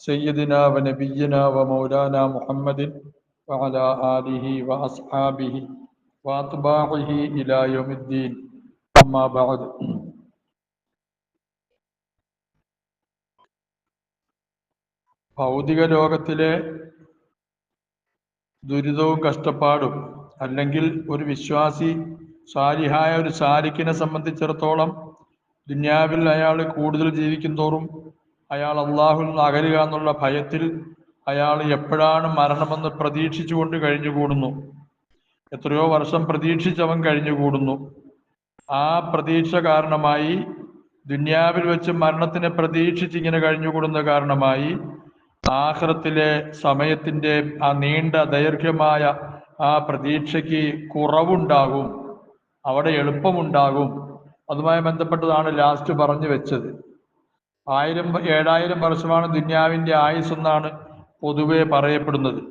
سيدنا ونبينا ومولانا محمد وعلى آله وأصحابه وأتباعه إلى يوم الدين أما بعد ഭൗതിക ലോകത്തിലെ ദുരിതവും കഷ്ടപ്പാടും അല്ലെങ്കിൽ ഒരു വിശ്വാസി സാലിഹായ ഒരു സാലിക്കിനെ സംബന്ധിച്ചിടത്തോളം ദുന്യാവിൽ അയാൾ കൂടുതൽ ജീവിക്കും തോറും അയാൾ അള്ളാഹുൽ നിന്ന് അകലുക എന്നുള്ള ഭയത്തിൽ അയാൾ എപ്പോഴാണ് മരണമെന്ന് പ്രതീക്ഷിച്ചുകൊണ്ട് കഴിഞ്ഞുകൂടുന്നു? എത്രയോ വർഷം പ്രതീക്ഷിച്ചവൻ കഴിഞ്ഞുകൂടുന്നു. ആ പ്രതീക്ഷ കാരണമായി ദുന്യാവിൽ വെച്ച് മരണത്തിനെ പ്രതീക്ഷിച്ച് ഇങ്ങനെ കഴിഞ്ഞുകൂടുന്ന കാരണമായി ആഹ്റത്തിലെ സമയത്തിന്റെ ആ നീണ്ട ദൈർഘ്യമായ ആ പ്രതീക്ഷയ്ക്ക് കുറവുണ്ടാകും. അവിടെ എളുപ്പമുണ്ടാകും. അതുമായി ബന്ധപ്പെട്ടതാണ് ലാസ്റ്റ് പറഞ്ഞു വെച്ചത്. ആയിരം ഏഴായിരം വർഷമാണ് ദുന്യാവിന്റെ ആയുസ് എന്നാണ് പൊതുവെ പറയപ്പെടുന്നത്.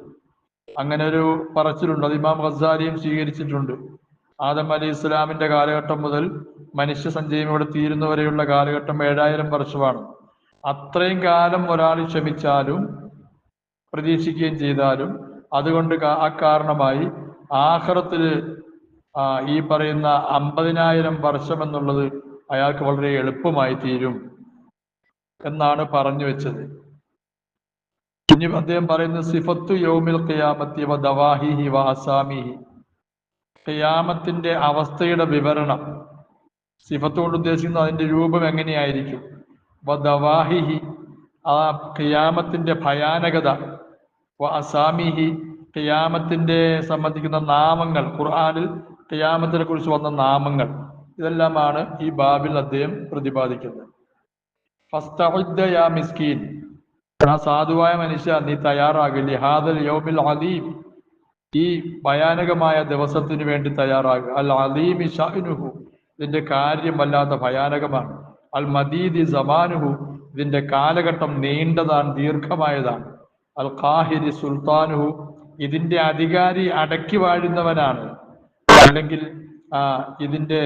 അങ്ങനെ ഒരു പറച്ചിലുണ്ട്. അത് ഇമാം ഖസാലിയും സ്വീകരിച്ചിട്ടുണ്ട്. ആദം അലി ഇസ്ലാമിന്റെ കാലഘട്ടം മുതൽ മനുഷ്യ സഞ്ചയം ഇവിടെ തീരുന്നവരെയുള്ള കാലഘട്ടം ഏഴായിരം വർഷമാണ്. അത്രയും കാലം ഒരാൾ ക്ഷമിച്ചാലും പ്രതീക്ഷിക്കുകയും ചെയ്താലും അതുകൊണ്ട് ആ കാരണമായി ആഹ്റത്തിൽ ഈ പറയുന്ന അമ്പതിനായിരം വർഷം എന്നുള്ളത് അയാൾക്ക് വളരെ എളുപ്പമായി തീരും. എന്നാണ് പറഞ്ഞു വെച്ചത്. ഇനി അദ്ദേഹം പറയുന്നത് സിഫത്തു യോമിൽ ഖിയാമത്തി വ ദവാഹിഹി വ അസാമിഹി. ഖിയാമത്തിന്റെ അവസ്ഥയുടെ വിവരണം. സിഫത്ത് കൊണ്ട് ഉദ്ദേശിക്കുന്നത് അതിന്റെ രൂപം എങ്ങനെയായിരിക്കും? വ ദവാഹിഹി ആ ഖിയാമത്തിന്റെ ഭയാനകത. വ അസാമിഹി ഖിയാമത്തിന്റെ സംബന്ധിക്കുന്ന നാമങ്ങൾ. ഖുർആാനിൽ ഖിയാമത്തിനെ കുറിച്ച് വന്ന നാമങ്ങൾ. ഇതെല്ലാമാണ് ഈ ബാബിൽ അദ്ദേഹം പ്രതിപാദിക്കുന്നത്. സാധുവായ മനുഷ്യ നീ തയ്യാറാകില്ലേ ഹാദൽ യോമിൽ അലീം. ഈ ഭയാനകമായ ദിവസത്തിന് വേണ്ടി തയ്യാറാകുക അൽ അലീമി ഷഅ്നുഹു ഇതിന്റെ കാര്യം വല്ലാത്ത ഭയാനകമാണ്. അൽ മദീദി സമാനുഹു. ഇതിന്റെ കാലഘട്ടം നീണ്ടതാണ് ദീർഘമായതാണ്. അൽ ഖാഹിരി സുൽത്താനുഹു. ഇതിന്റെ അധികാരി അടക്കി വാഴുന്നവനാണ്. അല്ലെങ്കിൽ ഇതിന്റെ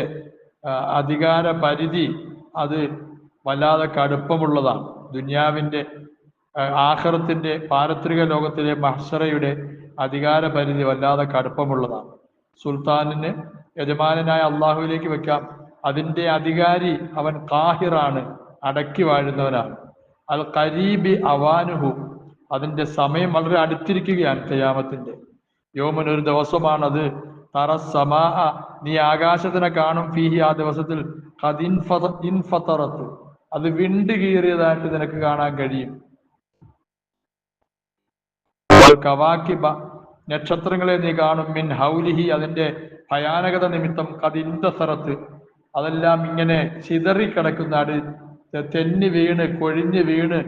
അധികാര പരിധി അത് വല്ലാതെ കടുപ്പമുള്ളതാണ്. ദുന്യാവിന്റെ ആഹ്റത്തിന്റെ പാരത്രിക ലോകത്തിലെ മഹ്സറയുടെ അധികാര പരിധി വല്ലാതെ കടുപ്പമുള്ളതാണ്. സുൽത്താനിന് യജമാനായ അള്ളാഹുവിലേക്ക് വെക്കാം. അതിന്റെ അധികാരി അവൻ കാഹിറാണ് അടക്കി വാഴുന്നവനാണ്. അൽ കരീബി അവാനുഹു അതിന്റെ സമയം വളരെ അടുത്തിരിക്കുകയാണ് കയാമത്തിന്റെ യോമൻ ഒരു ദിവസമാണത്. തറ സമാ നീ ആകാശത്തിനെ കാണും. ഫീഹി ആ ദിവസത്തിൽ ഇൻഫതറത്ത്. അത് വിണ്ട് കീറിയതായിട്ട് നിനക്ക് കാണാൻ കഴിയും. കവാക്കിബ നക്ഷത്രങ്ങളെ നീ കാണും. മിൻ ഹൗലിഹി അതിന്റെ ഭയാനകത നിമിത്തം കതിന്തസറത്ത് അതെല്ലാം ഇങ്ങനെ ചിതറിക്കിടക്കുന്ന അടി തെന്നി വീണ് കൊഴിഞ്ഞ് വീണ്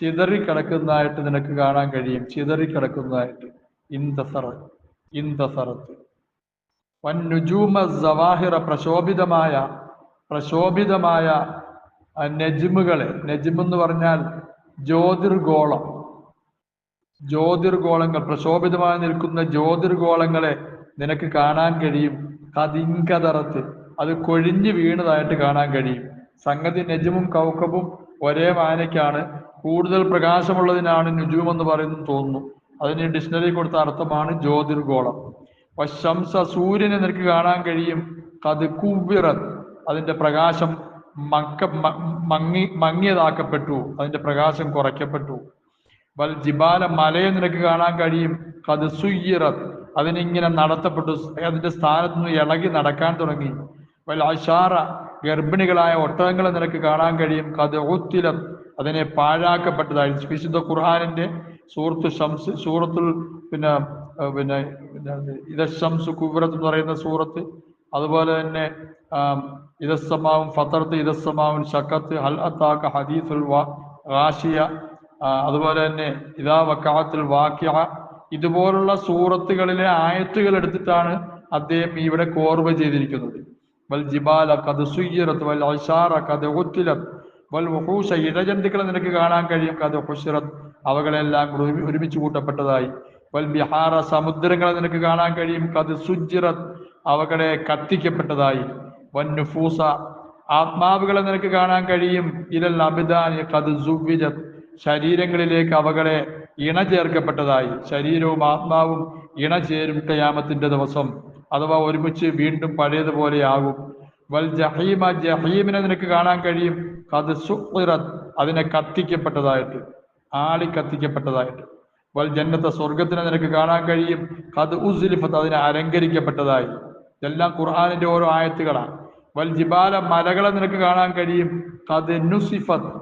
ചിതറിക്കിടക്കുന്നതായിട്ട് നിനക്ക് കാണാൻ കഴിയും. ചിതറിക്കിടക്കുന്നതായിട്ട്. ഇന്തസറ ഇന്തസറത്ത് വൻ നുജൂമ സവാഹിറ പ്രശോഭിതമായ പ്രശോഭിതമായ നജ്മുകളെ നജിം എന്ന് പറഞ്ഞാൽ ജ്യോതിർഗോളം. ജ്യോതിർഗോളങ്ങൾ പ്രശോഭിതമായി നിൽക്കുന്ന ജ്യോതിർഗോളങ്ങളെ നിനക്ക് കാണാൻ കഴിയും. കതിങ്കതറത്ത് അത് കൊഴിഞ്ഞു വീണതായിട്ട് കാണാൻ കഴിയും. സംഗതി നജുമും കൗക്കബും ഒരേ വായനയ്ക്കാണ് കൂടുതൽ പ്രകാശമുള്ളതിനാണ് നുജൂം എന്ന് പറയുന്നത് തോന്നുന്നു. അതിന് ഡിക്ഷണറി കൊടുത്ത അർത്ഥമാണ് ജ്യോതിർഗോളം. ശംസ സൂര്യനെ നിനക്ക് കാണാൻ കഴിയും. കത് കുവിറത് അതിന്റെ പ്രകാശം മക്ക മങ്ങി മങ്ങിയതാക്കപ്പെട്ടു. അതിന്റെ പ്രകാശം കുറയ്ക്കപ്പെട്ടു. വൽ ജിബാല മലയെ നിനക്ക് കാണാൻ കഴിയും. കത് സുയ്യിറത്. അതിനിങ്ങനെ നടത്തപ്പെട്ടു. അതിന്റെ സ്ഥാനത്ത് നിന്ന് ഇളകി നടക്കാൻ തുടങ്ങി. വൽ അഷാറ ഗർഭിണികളായ ഒട്ടകങ്ങളെ നിനക്ക് കാണാൻ കഴിയും. കത് ഉത്തിലത്. അതിനെ പാഴാക്കപ്പെട്ടതായി. വിശുദ്ധ ഖുർഹാനിന്റെ സൂറത്ത് ഷംസ് സൂറത്തുൽ പിന്നെ പിന്നെ പിന്നെ ഇതശംസ് കുവറത്ത് എന്ന് പറയുന്ന സൂറത്ത്. അതുപോലെ തന്നെ ഇതസ്സമാവും ഫത്തർത്ത് ഇതസ്സമാവും ഷക്കത്ത് ഹൽ അത്താക്ക ഹദീസുൽ റാഷിയ അതുപോലെ തന്നെ ഇതാ വക്കാത്തിൽ വാക്യ ഇതുപോലുള്ള സൂറത്തുകളിലെ ആയത്തുകൾ എടുത്തിട്ടാണ് അദ്ദേഹം ഇവിടെ കോർവ് ചെയ്തിരിക്കുന്നത്. വൽ ജിബാല കത് സുയ്യറത്ത് വൽ ഐഷാറ കത് ഉത്തിലത്ത് വൽ വഹൂഷ ഇഴജന്തുക്കളെ നിനക്ക് കാണാൻ കഴിയും കത് ഹുഷറത്ത് അവകളെല്ലാം ഒരുമിച്ച് കൂട്ടപ്പെട്ടതായി. വൽ ബിഹാറ സമുദ്രങ്ങളെ നിനക്ക് കാണാൻ കഴിയും കത് സുജിറത്ത് അവകളെ കത്തിക്കപ്പെട്ടതായി. വൻ നുഫൂസ. ആത്മാവുകളെ നിനക്ക് കാണാൻ കഴിയും. ഇലൽ അബിദാനി കത് സുവിജത്ത് ശരീരങ്ങളിലേക്ക് അവകളെ ഇണ ചേർക്കപ്പെട്ടതായി ശരീരവും ആത്മാവും ഇണ ചേരും കയാമത്തിന്റെ ദിവസം. അഥവാ ഒരുമിച്ച് വീണ്ടും പഴയതുപോലെയാകും വൽ ജഹീമ ജഹീമിനെ നിനക്ക് കാണാൻ കഴിയും. കത് സുഖിറത്ത് അതിനെ കത്തിക്കപ്പെട്ടതായിട്ട്. ആളി കത്തിക്കപ്പെട്ടതായിട്ട്. വൽ ജന്നത്തെ സ്വർഗത്തിനെ നിനക്ക് കാണാൻ കഴിയും. കത് ഉസ്ലിഫത്ത് അതിനെ അലങ്കരിക്കപ്പെട്ടതായി. ഇതെല്ലാം ഖുർആാനിന്റെ ഓരോ ആയത്തുകളാണ്. വൽ ജിബാല മലകളെ നിനക്ക് കാണാൻ കഴിയും. കത് നുസിഫത്ത്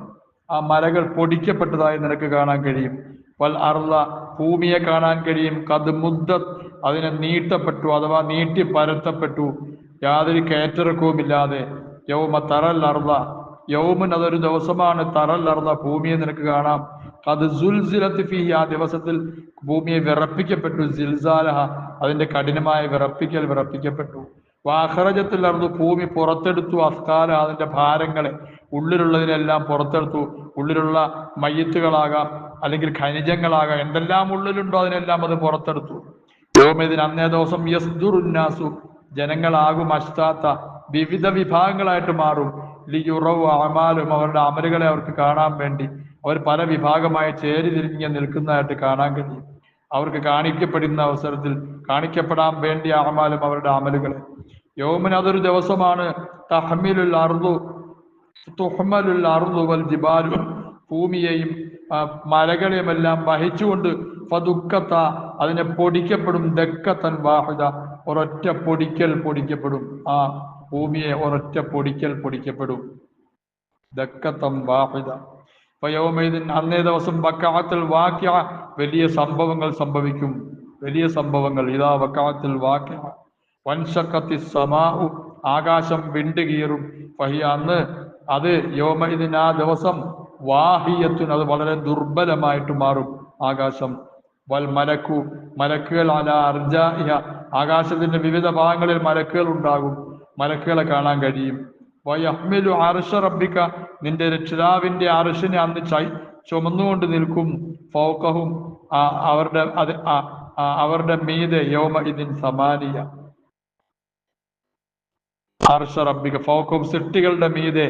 ആ മലകൾ പൊടിക്കപ്പെട്ടതായി നിനക്ക് കാണാൻ കഴിയും. വൽ അർല ഭൂമിയെ കാണാൻ കഴിയും. കത് മുദ്ദത്ത് അതിനെ നീട്ടപ്പെട്ടു അഥവാ നീട്ടി പരത്തപ്പെട്ടു. യാതൊരു കയറ്റിറക്കവും ഇല്ലാതെ യൗമ തറൽ അർല യൗമൻ അതൊരു ദിവസമാണ് തറൽ അർല ഭൂമിയെ നിനക്ക് കാണാം. ആ ദിവസത്തിൽ ഭൂമിയെ വിറപ്പിക്കപ്പെട്ടു സിൽസാല അതിന്റെ കഠിനമായ വിറപ്പിക്കൽ വിറപ്പിക്കപ്പെട്ടു. വാഹറജത്തിൽ നടന്നു ഭൂമി പുറത്തെടുത്തു അസ്കാല അതിന്റെ ഭാരങ്ങളെ ഉള്ളിലുള്ളതിനെല്ലാം പുറത്തെടുത്തു. ഉള്ളിലുള്ള മയ്യത്തുകളാകാം അല്ലെങ്കിൽ ഖനിജങ്ങളാകാം എന്തെല്ലാം ഉള്ളിലുണ്ടോ അതിനെല്ലാം അത് പുറത്തെടുത്തു. യോമേദിന് അന്നേ ദിവസം യസ്ദുറുന്നാസു ജനങ്ങളാകും അഷ്ടാത്ത വിവിധ വിഭാഗങ്ങളായിട്ട് മാറും. ലിയുറവ് അമാലും അവരുടെ അമലുകളെ അവർക്ക് കാണാൻ വേണ്ടി അവർ പല വിഭാഗമായി ചേരി തിരിഞ്ഞ് നിൽക്കുന്നതായിട്ട് കാണാൻ കഴിയും. അവർക്ക് കാണിക്കപ്പെടുന്ന അവസരത്തിൽ കാണിക്കപ്പെടാൻ വേണ്ടി അമാലും അവരുടെ അമലുകളെ. യോമിന് അതൊരു ദിവസമാണ് തഹമിലുൽ അർദു തുഹ്മലുൽ അർദു വൽ ജിബാലു. ഭൂമിയെയും മലകളെയും മലകളെയുമെല്ലാം വഹിച്ചുകൊണ്ട് ഫതുക്കത്ത അതിനെ പൊടിക്കപ്പെടും ദക്കത്തൻ വാഹിദ. ഒരൊറ്റ പൊടിക്കൽ പൊടിക്കപ്പെടും. ആ ഭൂമിയെ ഒരൊറ്റ പൊടിക്കൽ പൊടിക്കപ്പെടും. ദക്കത്തം വാഹിദ. ഫയൗമൈദിൻ അന്നേ ദിവസം വക്കാത്തിൽ വാക്യ വലിയ സംഭവങ്ങൾ സംഭവിക്കും. വലിയ സംഭവങ്ങൾ. ഇതാ വക്കാത്തിൽ വാക്യ. വൻശക്കത്തി സമാഉ. ആകാശം വിണ്ടുകീറും. ഫഹിയ അന്ന് അത് യോമൈദിൻ ആ ദിവസം വാഹിയത്തുൻ അത് വളരെ ദുർബലമായിട്ട് മാറും. ആകാശം. വൽ മലക്കു. മലക്കുകൾ അല അർജാഹിയ ആകാശത്തിന്റെ വിവിധ ഭാഗങ്ങളിൽ മലക്കുകൾ ഉണ്ടാകും. മലക്കുകളെ കാണാൻ കഴിയും. വയഹ്മിലു അർഷ റബ്ബിക നിന്റെ രക്ഷിതാവിന്റെ അർഷിനെ അന്ന് ചുമന്നുകൊണ്ട് നിൽക്കും ഫൗക്കഹും അവരുടെ അത് അവരുടെ മീതെ യോമ ഇതിൻ സമാനിയ. അർഷ റബ്ബിക ഫോക്കും സൃഷ്ടികളുടെ മീതെ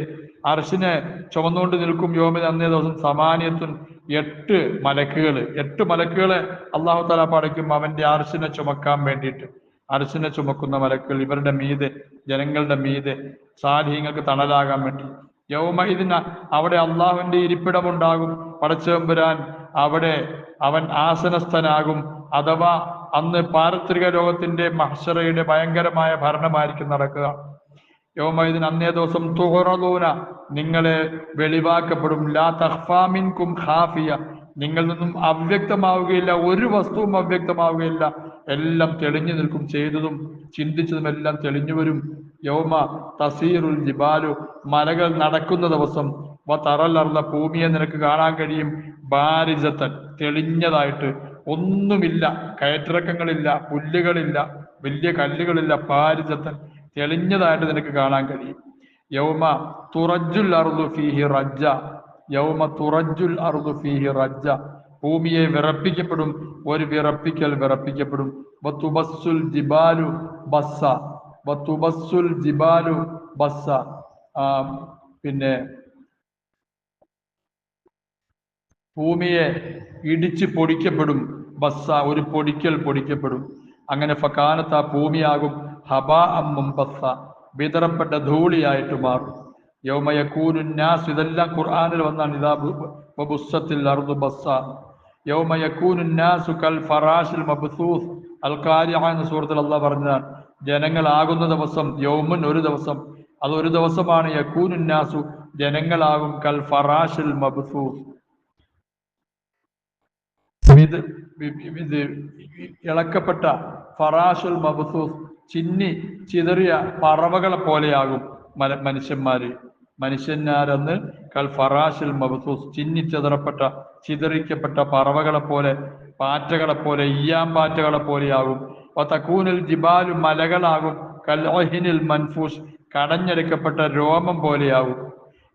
അർഷിനെ ചുമന്നുകൊണ്ട് നിൽക്കും യോമിൻ അന്നേ ദിവസം സമാനിയത്തുൻ എട്ട് മലക്കുകൾ. എട്ട് മലക്കുകളെ അള്ളാഹു തല പടയ്ക്കും അവന്റെ അർഷിനെ ചുമക്കാൻ വേണ്ടിയിട്ട്. അർഷിനെ ചുമക്കുന്ന മലക്കുകൾ ഇവരുടെ മീതെ ജനങ്ങളുടെ മീതെ സാലിഹ്യങ്ങൾക്ക് തണലാകാൻ വേണ്ടി. യൗമഹിദിന ഇതിന് അവിടെ അള്ളാഹുവിന്റെ ഇരിപ്പിടമുണ്ടാകും. പടച്ചേമ്പുരാൻ അവിടെ അവൻ ആസനസ്ഥനാകും. അഥവാ അന്ന് പാരത്രിക ലോകത്തിന്റെ മഹ്ഷറയുടെ ഭയങ്കരമായ ഭരണമായിരിക്കും നടക്കുക. യോമൈദിൻ അന്നേ ദിവസം തുഹറലൂന നിങ്ങളെ വെളിവാക്കപ്പെടും. ലാ തഹ്ഫാമിൻകും ഖാഫിയ. നിങ്ങളിൽ നിന്നും അവ്യക്തമാവുകയില്ല ഒരു വസ്തുവും അവ്യക്തമാവുകയില്ല. എല്ലാം തെളിഞ്ഞു നിൽക്കും ചെയ്തതും ചിന്തിച്ചതും എല്ലാം തെളിഞ്ഞു വരും. യൗമ തസീറുൽ ജിബാലു മലകൾ നടക്കുന്ന ദിവസം. വ തറലർന്ന ഭൂമിയെ നിനക്ക് കാണാൻ കഴിയും. ബാരിജത്തൻ തെളിഞ്ഞതായിട്ട്. ഒന്നുമില്ല കയറ്റിറക്കങ്ങളില്ല പുല്ലുകളില്ല വലിയ കല്ലുകളില്ല പാരിജത്തൻ തെളിഞ്ഞതായിട്ട് നിനക്ക് കാണാൻ കഴിയും. യൗമ തുറജുൽ അർദു ഫീഹി റജ്ജ. യൗമ തുറജുൽ അർദു ഫീഹി റജ്ജ. ഭൂമിയെ വിറപ്പിക്കപ്പെടും ഒരു വിറപ്പിക്കൽ വിറപ്പിക്കപ്പെടും. വത്തുബസ്സുൽ ജിബാലു ബസ്സ വത്തുബസ്സുൽ ജിബാലു ബസ്സ. പിന്നെ ഭൂമിയെ ഇടിച്ച് പൊടിക്കപ്പെടും ബസ്സ ഒരു പൊടിക്കൽ പൊടിക്കപ്പെടും. അങ്ങനെ ഫക്കാനത്ത് ആ ഭൂമിയാകും ഹബാ അമ്മും ബസ്സ വിതറപ്പെട്ട ധൂളിയായിട്ട് മാറും. യൗമയക്കൂനുന്നാസ് ഇതെല്ലാം ഖുർആാനിൽ വന്നാണ് ഇതാ ബുസ്സത്തിൽ അറുതു ബസ്സ. യൗമയക്കൂനുന്നാസു കൽ ഫറാഷിൽ മബ്സൂസ്. അൽ കാരിയ എന്ന സൂറത്തിൽ അള്ളാഹ് പറഞ്ഞതാണ് ജനങ്ങളാകുന്ന ദിവസം യൗമുൻ ഒരു ദിവസം അത് ഒരു ദിവസമാണ് യക്കൂനുന്നാസു ജനങ്ങളാകും കൽ ഫറാഷിൽ മബ്സൂസ്. ഇത് ഇത് ഇളക്കപ്പെട്ട ഫറാഷുൽ മബ്സൂസ് ചിന്നി ചിതറിയ പറവകളെ പോലെയാകും മനുഷ്യന്മാര്. മനുഷ്യന്മാരെന്ന് കൽ ഫറാഷിൽ മബസൂസ് ചിന്നി ചിതറപ്പെട്ട ചിതറിക്കപ്പെട്ട പറവകളെ പോലെ പാറ്റകളെ പോലെ ഇയ്യാം പാറ്റകളെ പോലെയാകും തക്കൂനിൽ ജിബാലു മലകളാകും കൽഹിനിൽ മൻഫൂസ് കടഞ്ഞെടുക്കപ്പെട്ട രോമം പോലെയാകും.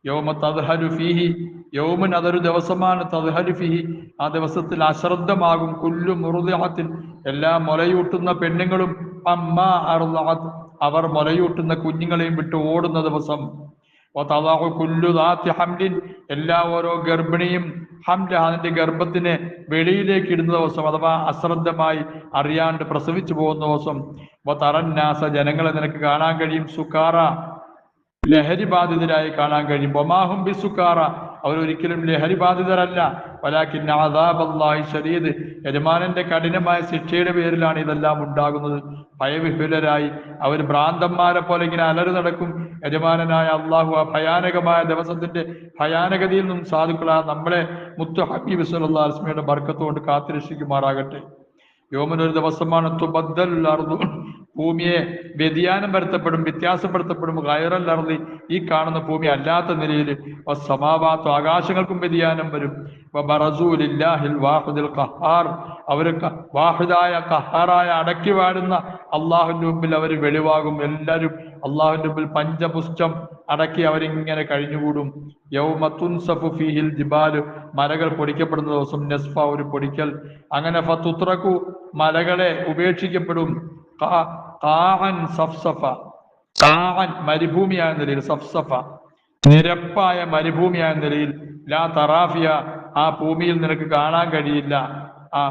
യോമ തദ്ഹരു ഫീഹി യോമൻ അതൊരു ദിവസമാണ് തദ്ഹരു ഫീഹി. ആ ദിവസത്തിൽ അശ്രദ്ധമാകും കുല്ലു മുറുദിഹത്തിൽ എല്ലാ മുലയൂട്ടുന്ന പെണ്ണുങ്ങളും അമ്മ അറുദഅത് അവർ മുലയൂട്ടുന്ന കുഞ്ഞുങ്ങളെയും വിട്ട് ഓടുന്ന ദിവസം. എല്ലാ ഓരോ ഗർഭിണിയും ഹംല അതിന്റെ ഗർഭത്തിനെ വെളിയിലേക്ക് ഇടുന്ന ദിവസം അഥവാ അശ്രദ്ധമായി അറിയാണ്ട് പ്രസവിച്ചു പോകുന്ന ദിവസം തറന്നാസ ജനങ്ങളെ നിനക്ക് കാണാൻ കഴിയും സുക്കാറ. ലഹരി ബാധിതരായി കാണാൻ കഴിയും. ബൊമാഹും ബിസുക്കാറ. അവരൊരിക്കലും ലഹരി ബാധിതരല്ല. വലാക്കിൻ അള്ളാഹി ശരീദ് യജമാനന്റെ കഠിനമായ ശിക്ഷയുടെ പേരിലാണ് ഇതെല്ലാം ഉണ്ടാകുന്നത്. ഭയവിഹുലരായി അവർ ഭ്രാന്തന്മാരെ പോലെ ഇങ്ങനെ അലറി നടക്കും. യജമാനനായ അള്ളാഹു ആ ഭയാനകമായ ദിവസത്തിന്റെ ഭയാനകതയിൽ നിന്നും സാധുക്കളാ നമ്മളെ മുത്തു ഹബീബ് സല്ലാസ്മിയുടെ അസ്മിയുടെ ബർക്കത്തുകൊണ്ട് കാത്തുരക്ഷിക്കുമാറാകട്ടെ. യോമനൊരു ദിവസമാണ് തുബദ്ദൽ അർദു. ഭൂമിയെ വ്യതിയാനം വരുത്തപ്പെടും വ്യത്യാസപ്പെടുത്തപ്പെടും അർദി ഈ കാണുന്ന ഭൂമി അല്ലാത്ത നിലയിൽ. സമാവാത്ത ആകാശങ്ങൾക്കും വ്യതിയാനം വരും. വാഹിദിൽ ഖഹാർ. അവർ വാഹിദായ ഖഹാറായ അടക്കി വാഴുന്ന അള്ളാഹുവിന്റെ മുമ്പിൽ അവർ വെളിവാകും എല്ലാവരും. അള്ളാഹുവിന്റെ മുമ്പിൽ പഞ്ചപുഷ്ടം അടക്കി അവരിങ്ങനെ കഴിഞ്ഞുകൂടും. യൗമത്തുൻ സഫു ഫിഹിൽ ജിബാൽ. മലകൾ പൊടിക്കപ്പെടുന്ന ദിവസം നെസ്ഫ ഒരു പൊടിക്കൽ. അങ്ങനെ ഫത്തുത്രക്കു മലകളെ ഉപേക്ഷിക്കപ്പെടും. ഖാഅൻ സഫ്സഫ. കാഹൻ മരുഭൂമിയായ നിലയിൽ സഫ്സഫ. നിരപ്പായ മരുഭൂമിയായ നിലയിൽ ലാ തറാഫിയ. ആ ഭൂമിയിൽ നിനക്ക് കാണാൻ കഴിയില്ല. ആ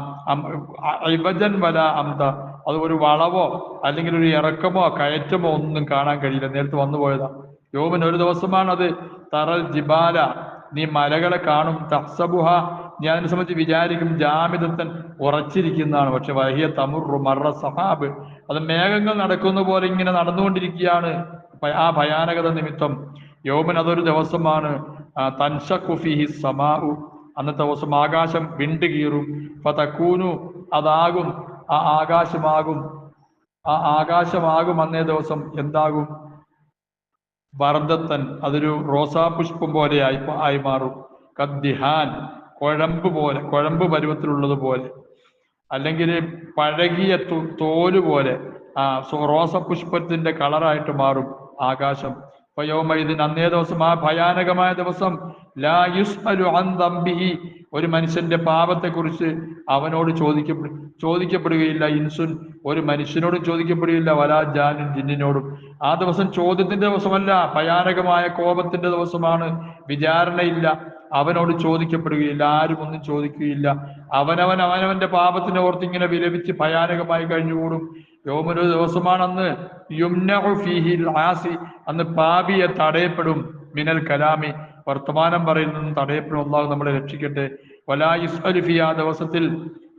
വല അംത അത് ഒരു വളവോ അല്ലെങ്കിൽ ഒരു ഇറക്കമോ കയറ്റമോ ഒന്നും കാണാൻ കഴിയില്ല. നേരത്തെ വന്നു പോയതാ. യോമൻ ഒരു ദിവസമാണ് അത് തറൽ ജിബാല. നീ മലകളെ കാണും. തസബുഹ നീ അതിനെ സംബന്ധിച്ച് വിചാരിക്കും ജാമിതത്തൻ ഉറച്ചിരിക്കുന്നതാണ്. പക്ഷെ വഹിയ തമുറു മറ സഹാബ്. അത് മേഘങ്ങൾ നടക്കുന്ന പോലെ ഇങ്ങനെ നടന്നുകൊണ്ടിരിക്കുകയാണ് ആ ഭയാനകത നിമിത്തം. യോമൻ അതൊരു ദിവസമാണ്. തൻഷുഫിഹി സമാഉ. അന്നത്തെ ദിവസം ആകാശം വിണ്ടുകീറും ഫതക്കൂനു അതാകും. ആ ആകാശമാകും. ആ ആകാശമാകും അന്നേ ദിവസം എന്താകും? വർദ്ധത്തൻ അതൊരു റോസാപുഷ്പം പോലെ ആയി ആയി മാറും. കദ്ദിഹാൻ കുഴമ്പ് പോലെ കുഴമ്പ് പരുവത്തിലുള്ളത് പോലെ. അല്ലെങ്കിൽ പഴകിയ തോൽ പോലെ ആ റോസപുഷ്പത്തിന്റെ കളറായിട്ട് മാറും ആകാശം. ഇതിന് അന്നേ ദിവസം ആ ഭയാനകമായ ദിവസം ലാ യുസ്അലു അൻ ഒരു മനുഷ്യന്റെ പാപത്തെക്കുറിച്ച് അവനോട് ചോദിക്കപ്പെ ചോദിക്കപ്പെടുകയില്ല. ഇൻസുൻ ഒരു മനുഷ്യനോടും ചോദിക്കപ്പെടുകയില്ല. വലാ ജാനും ജിന്നിനോടും. ആ ദിവസം ചോദ്യത്തിന്റെ ദിവസമല്ല ഭയാനകമായ കോപത്തിന്റെ ദിവസമാണ്. വിചാരണയില്ല. അവനോട് ചോദിക്കപ്പെടുകയില്ല. ആരും ഒന്നും ചോദിക്കുകയില്ല. അവനവൻ അവനവന്റെ ഓർത്ത് ഇങ്ങനെ വിലപിച്ച് ഭയാനകമായി കഴിഞ്ഞുകൂടും. യോമൊരു ദിവസമാണ് അന്ന് യുംനഉ ഫീഹിൽ ആസി അന്ന് പാപിയെ തടയപ്പെടും. മിനൽ കലാമി. വർത്തമാനം പറയുന്നതും തടയപ്പെടും അള്ളാഹു നമ്മളെ രക്ഷിക്കട്ടെ. വലാ യുസ്അലു ഫി ആ ദിവസത്തിൽ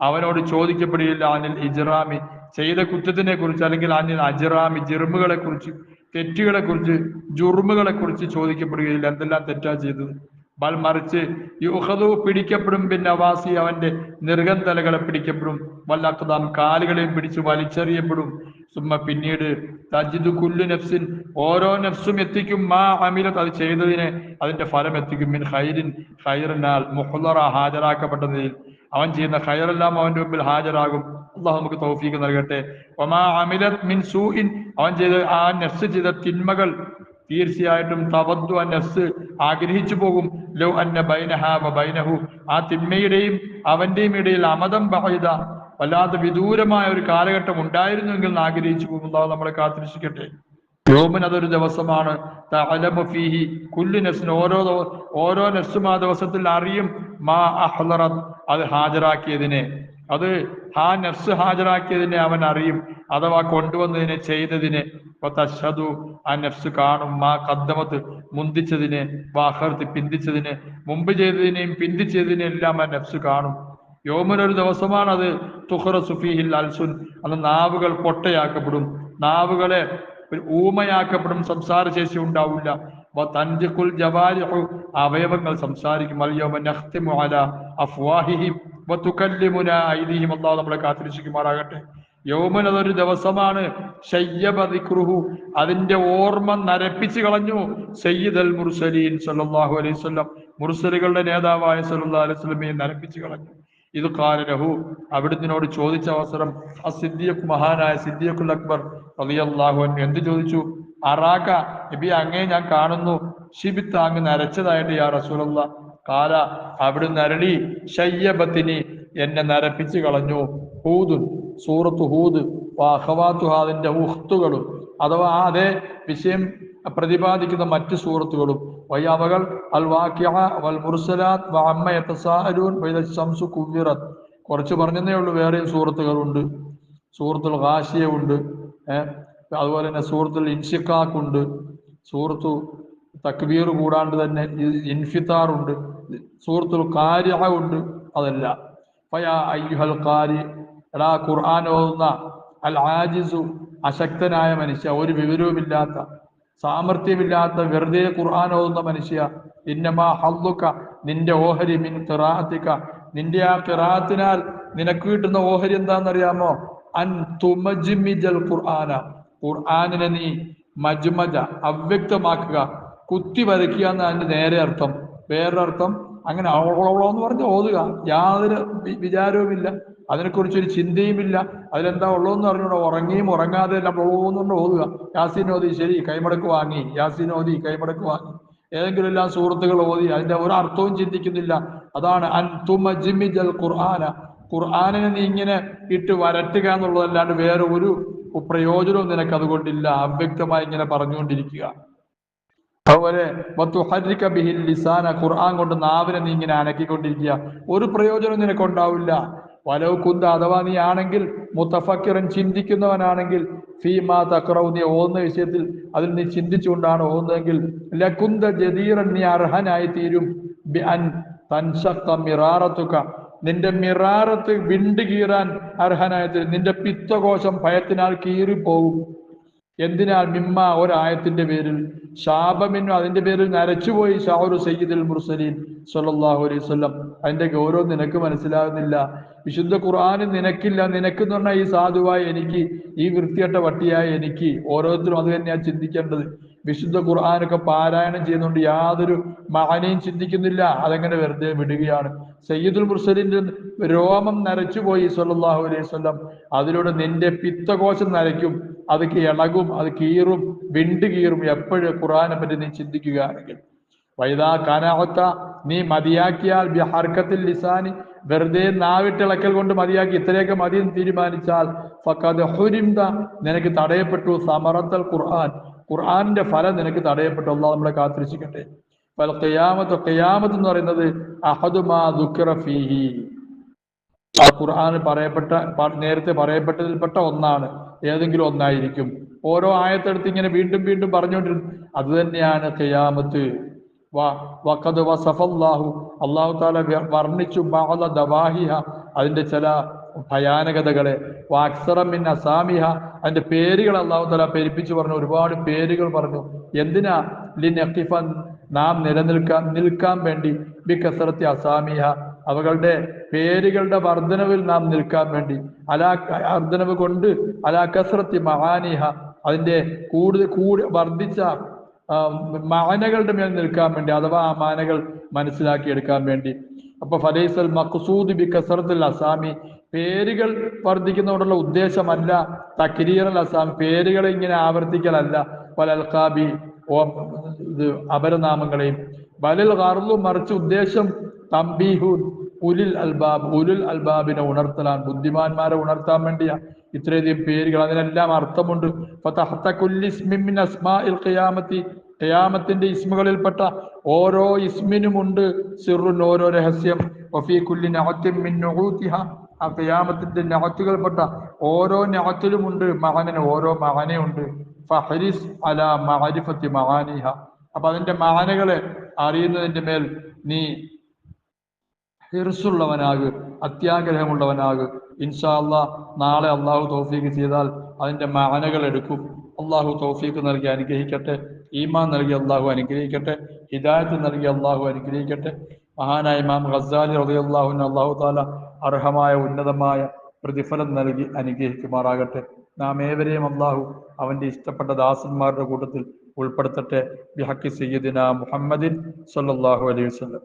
അവനോട് ചോദിക്കപ്പെടുകയില്ല അനിൽ ഇജറാമി. ചെയ്ത കുറ്റത്തിനെ കുറിച്ച് അല്ലെങ്കിൽ അനിൽ അജറാമി ജിറുമുകളെ കുറിച്ച് തെറ്റുകളെ കുറിച്ച് ജുറുമുകളെ കുറിച്ച് ചോദിക്കപ്പെടുകയില്ല. എന്തെല്ലാം തെറ്റാ ചെയ്തത്? ബൽ മറിച്ച് യുഹദു പിടിക്കപ്പെടും പിന്നെ അവാസി അവന്റെ നിർഗന്തലകളെ പിടിക്കപ്പെടും. വല്ലക്കതാം കാലുകളെയും പിടിച്ച് വലിച്ചെറിയപ്പെടും. സുമ്മ പിന്നീട് തജിദു കുല്ലു നഫ്സിൻ ഓരോ നഫ്സും എത്തിക്കും. മാ അമിലത്ത് അത് ചെയ്തതിനെ അതിന്റെ ഫലം എത്തിക്കും. മിൻ ഖൈരിൻ ഖൈറിനാൽ മുഹ്ലറ ഹാജരാക്കപ്പെട്ട നിലയിൽ അവൻ ചെയ്യുന്ന ഖൈറെല്ലാം അവന്റെ മുമ്പിൽ ഹാജരാകും. അള്ളാഹു നമുക്ക് തൗഫീക്ക് നൽകട്ടെ. ഒമാ അമിലത് മിൻ സൂഇൻ അവൻ ചെയ്ത ആ നഫ്സ് ചെയ്ത തിന്മകൾ തീർച്ചയായിട്ടും തവദ്ദു ആ നഫ്സ് ആഗ്രഹിച്ചു പോകും. ലോ അന്ന ബൈനഹ ബൈനഹു. ആ തിന്മയുടെയും അവന്റെയും ഇടയിൽ അമതം ബഹൈദ വല്ലാതെ വിദൂരമായ ഒരു കാലഘട്ടം ഉണ്ടായിരുന്നുവെങ്കിൽ ആഗ്രഹിച്ചു പോകും. അള്ളാഹു നമ്മളെ കാത്തിരിക്കട്ടെ യോമൻ അതൊരു ദിവസമാണ്. ഫീഹി കുല്ലു നഫ്സിന് ഓരോ ഓരോ നഫ്സും ആ ദിവസത്തിൽ അറിയും. മാ അഹ്ലറത്. അത് ഹാജരാക്കിയതിനെ. അത് ആ നഫ്സ് ഹാജരാക്കിയതിനെ അവൻ അറിയും. അഥവാ കൊണ്ടുവന്നതിനെ ചെയ്തതിനെ തശതു ആ നഫ്സ് കാണും. മാ കദ്ദമത്ത് മുന്തിച്ചതിനെ വാഹർത്ത് പിന്തിച്ചതിനെ മുമ്പ് ചെയ്തതിനെയും പിന്തിച്ചതിനെ എല്ലാം ആ നഫ്സ് കാണും. യോമനൊരു ദിവസമാണത്. തുഹറ സുഫീഹിൽ അൽസുൻ. അന്ന് നാവുകൾ പൊട്ടയാക്കപ്പെടും. നാവുകളെ ഊമയാക്കപ്പെടും. സംസാരശേഷി ഉണ്ടാവില്ല. അവയവങ്ങൾ സംസാരിക്കും. അല്ലാഹു നമ്മളെ കാത്തിരിക്കുമാറാകട്ടെ യൗമൻ അതൊരു ദിവസമാണ്. അതിന്റെ ഓർമ്മ നരപ്പിച്ചു കളഞ്ഞു. സയ്യിദ് അൽ മുർസലീൻ സല്ലാഹു അലൈഹി വസല്ലം. മുർസലുകളുടെ നേതാവായ സല്ലാ അലൈഹി വസല്ലമയെ നരപ്പിച്ചു കളഞ്ഞു. ഇത് കാലരഹു അവിടുത്തിനോട് ചോദിച്ച അവസരം ആ മഹാനായ സിദ്ദിഖുൽ അക്ബർ അലിയാഹു എന്ത് ചോദിച്ചു? അറാക്ക നബി അങ്ങേ ഞാൻ കാണുന്നു. ഷിബിത്ത് അങ്ങ് നരച്ചതായിട്ട് യാ റസൂലുള്ള കാല അവിടുന്ന് അരളി ശയ്യബത്തിനി എന്നെ നരപ്പിച്ചു കളഞ്ഞു. ഹൂദുൻ സൂറത്ത് ഹൂദ് വാഹവാത്തുഹാദിന്റെ ഉഹ്തുകളും. അഥവാ അതേ വിഷയം പ്രതിപാദിക്കുന്ന മറ്റു സൂറത്തുകളും. വയ്യാവകൾ അൽ വാക്യ വൽ മുർസലാത്ത് വ അമ്മ വൈദ ശംസു കുവ്വിറത്. കുറച്ച് പറഞ്ഞതേ ഉള്ളൂ വേറെയും സൂറത്തുകളുണ്ട്. സൂറത്തുൽ ഹാഷിയ ഉണ്ട് ഏഹ് അതുപോലെ തന്നെ സൂറത്തുൽ ഇൻഷിഖാഖ് ഉണ്ട് സൂറത്തു തക്ബീർ കൂടാണ്ട് തന്നെ ഇൻഫിത്താർ ഉണ്ട് സൂറത്തുൽ കാര്യ ഉണ്ട്. അതല്ല. ഫയാ എടാ ഖുർആൻ ഓതുന്ന അൽ ആജിസു അശക്തനായ മനുഷ്യ ഒരു വിവരവുമില്ലാത്ത സാമർഥ്യമില്ലാത്ത വെറുതെ ഖുർആൻ ഓതുന്ന മനുഷ്യ ഇന്നമാ ഹല്ലുക നിന്റെ ഓഹരി മിൻ കിറാത്തിക്ക നിന്റെ ആ കിറാത്തിനാൽ നിനക്ക് കിട്ടുന്ന ഓഹരി എന്താണെന്നറിയാമോ? അൻ തുമജിമിജൽ ഖുർആന. ഖുർആനിനെ നീ മജ്മജ അവ്യക്തമാക്കുക കുത്തി വരയ്ക്കുക എന്ന് അതിന്റെ നേരെ അർത്ഥം. വേറൊരർത്ഥം അങ്ങനെ അവളോളോ എന്ന് പറഞ്ഞ് ഓതുക. യാതൊരു വിചാരവുമില്ല വിചാരവുമില്ല. അതിനെക്കുറിച്ചൊരു ചിന്തയുമില്ല. അതിലെന്താ ഉള്ളതെന്ന് പറഞ്ഞുകൊണ്ട് ഉറങ്ങിയും ഉറങ്ങാതെ എല്ലാം ഓന്നുകൊണ്ട് ഓതുക. യാസീൻ ശരി കൈമടക്ക് വാങ്ങി. യാസീൻ കൈമടക്ക് വാങ്ങി. ഏതെങ്കിലും എല്ലാം സുഹൃത്തുക്കൾ ഓതി അതിന്റെ ഒരു അർത്ഥവും ചിന്തിക്കുന്നില്ല. അതാണ് അൻ തുമജ്മിജൽ ഖുർആന. ഖുർആാനിനെ നീ ഇങ്ങനെ ഇട്ട് വരട്ടുക എന്നുള്ളതല്ലാണ്ട് വേറെ ഒരു പ്രയോജനവും നിനക്ക് അതുകൊണ്ടില്ല. അവ്യക്തമായി ഇങ്ങനെ പറഞ്ഞുകൊണ്ടിരിക്കുക. അതുപോലെ വത്തുഹരിക ബിഹിൽ ലിസാന ഖുർആൻ കൊണ്ട് നാവിനെ നീ ഇങ്ങനെ അനക്കിക്കൊണ്ടിരിക്കുക. ഒരു പ്രയോജനം നിനക്കുണ്ടാവില്ല. വലവ് കുന്ത അഥവാ നീ ആണെങ്കിൽ മുത്തഫക്കിറൻ ചിന്തിക്കുന്നവനാണെങ്കിൽ ഫീമാ തക്രവ് നീ ഓന്ന വിഷയത്തിൽ അതിൽ നീ ചിന്തിച്ചുകൊണ്ടാണ് ഓന്നതെങ്കിൽ ലകുന്ത ജദീറൻ നീ അർഹനായി തീരും നിന്റെ മിറാറത്ത് വിണ്ട് കീറാൻ അർഹനായത് നിന്റെ പിത്തകോശം ഭയത്തിനാൽ കീറിപ്പോകും എന്തിനാൽ മിമ്മ ഒരായത്തിന്റെ പേരിൽ ശാപമിന്നു അതിന്റെ പേരിൽ നരച്ചുപോയി ഷാഹുർ സയ്യിദുൽ മുർസലീൻ സല്ലാഹു അലൈഹി സ്വല്ലം അതിന്റെ ഗൗരവം നിനക്ക് മനസ്സിലാകുന്നില്ല. വിശുദ്ധ ഖുർആാനും നിനക്കില്ല. നിനക്ക് എന്ന് പറഞ്ഞാൽ ഈ സാധുവായ എനിക്ക് ഈ വൃത്തിയട്ട വട്ടിയായ എനിക്ക് ഓരോരുത്തരും അത് തന്നെയാണ് ചിന്തിക്കേണ്ടത്. വിശുദ്ധ ഖുർആാനൊക്കെ പാരായണം ചെയ്യുന്നുണ്ട് യാതൊരു മഹനയും ചിന്തിക്കുന്നില്ല. അതങ്ങനെ വെറുതെ വിടുകയാണ്. സയ്യിദുൽ മുർസലിന്റെ രോമം നരച്ചുപോയി സല്ലാഹു അലൈഹി സ്വല്ലം അതിലൂടെ നിന്റെ പിത്തകോശം നരയ്ക്കും. അത് ഇളകും അത് കീറും വിണ്ട് കീറും. എപ്പോഴും ഖുർആനെ പറ്റി നീ ചിന്തിക്കുകയാണെങ്കിൽ. വൈദാ കാനാവത്ത നീ മതിയാക്കിയാൽ ഹർക്കത്തിൽ ലിസാനി. വെറുതെ നാവിട്ടിളക്കൽ കൊണ്ട് മതിയാക്കി ഇത്രയൊക്കെ മതി തീരുമാനിച്ചാൽ നിനക്ക് തടയപ്പെട്ടു സമറത്തൽ ഖുർആൻ. ഖുർആനിന്റെ ഫലം നിനക്ക് തടയപ്പെട്ട. അള്ളാഹ് നമ്മളെ കാത്തിരിച്ചിക്കട്ടെ. ഫൽ ഖിയാമത്ത് ഖിയാമത്ത് എന്ന് പറയുന്നത് അഹദുമാ ഫീഹി. ഖുർആൻ പറയപ്പെട്ട നേരത്തെ പറയപ്പെട്ടതിൽപ്പെട്ട ഒന്നാണ്. ഏതെങ്കിലും ഒന്നായിരിക്കും. ഓരോ ആയത്തെടുത്ത് ഇങ്ങനെ വീണ്ടും വീണ്ടും പറഞ്ഞുകൊണ്ടിരുന്നു. അത് തന്നെയാണ് ഖിയാമത്ത്. അള്ളാഹു താല വർണിച്ചു അതിന്റെ ചില ഭയാനകതകളെ. വാക്സറമിൻ അസാമിഹ അതിന്റെ പേരുകൾ അള്ളാഹു തല പെരിപ്പിച്ചു പറഞ്ഞു. ഒരുപാട് പേരുകൾ പറഞ്ഞു. എന്തിനാ? ലിൻ ലിനഖിഫ നാം നിലനിൽക്കാൻ നിൽക്കാൻ വേണ്ടി. ബി കസറത്തി അസാമിഹ. അവകളുടെ പേരുകളുടെ വർധനവിൽ നാം നിൽക്കാൻ വേണ്ടി. അലാ വർധനവ് കൊണ്ട് അലാ കസറത്തി മഹാനിഹ. അതിന്റെ കൂടുതൽ കൂടി വർദ്ധിച്ച മാനകളുടെ മേൽ നിൽക്കാൻ വേണ്ടി അഥവാ ആ മാനകൾ മനസ്സിലാക്കി എടുക്കാൻ വേണ്ടി. അപ്പൊ ഫലൈസൽ മഖ്സൂദ് ബി കസറത്തുൽ അസാമി. പേരുകൾ വർദ്ധിക്കുന്നതുകൊണ്ടുള്ള ഉദ്ദേശമല്ല. തക്രീർ അൽ അസാം പേരുകളെ ഇങ്ങനെ ആവർത്തിക്കലല്ല. വലൽക്കാബി ഓ ഇത് അപരനാമങ്ങളെയും. ബലൽ ഗർലു മറിച്ച് ഉദ്ദേശം തംബീഹു ഉലിൽ അൽബാബ്. ഉലുൽ അൽബാബിനെ ഉണർത്തലാൻ ബുദ്ധിമാന്മാരെ ഉണർത്താൻ വേണ്ടിയാ ഇത്രയധികം പേരുകൾ. അതിനെല്ലാം അർത്ഥമുണ്ട്. ഖിയാമത്തിന്റെ ഇസ്മുകളിൽപ്പെട്ട ഓരോ ഇസ്മിനുമുണ്ട്. സിറുൻ ഓരോ രഹസ്യം. ആ ഖിയാമത്തിന്റെ ഞാറ്റുകൾപ്പെട്ട ഓരോ ഞാറ്റിലുമുണ്ട് മഹാനിന് ഓരോ മഹാനയുണ്ട് ഫഹരിസ് അല മഅരിഫത്തി മഹാനിഹ. അപ്പൊ അതിന്റെ മഹാനകളെ അറിയുന്നതിന്റെ മേൽ നീ ഹിർസുള്ളവനാക് അത്യാഗ്രഹമുള്ളവനാക്. ഇൻഷാ അള്ളാഹ് നാളെ അള്ളാഹു തോഫീക്ക് ചെയ്താൽ അതിന്റെ മാനകൾ എടുക്കും. അള്ളാഹു തോഫീക്ക് നൽകി അനുഗ്രഹിക്കട്ടെ. ഈമാൻ നൽകി അള്ളാഹു അനുഗ്രഹിക്കട്ടെ. ഹിദായത്ത് നൽകി അള്ളാഹു അനുഗ്രഹിക്കട്ടെ. മഹാനായ ഇമാം ഖസാലി റബി അള്ളാഹുവിന് അള്ളാഹു താല അർഹമായ ഉന്നതമായ പ്രതിഫലം നൽകി അനുഗ്രഹിക്കുമാറാകട്ടെ. നാം ഏവരെയും അള്ളാഹു അവന്റെ ഇഷ്ടപ്പെട്ട ദാസന്മാരുടെ കൂട്ടത്തിൽ ഉൾപ്പെടുത്തട്ടെ. ബിഹക്കി സയ്യദിന മുഹമ്മദിൻ സല്ലാഹു അലൈഹി വസല്ലം.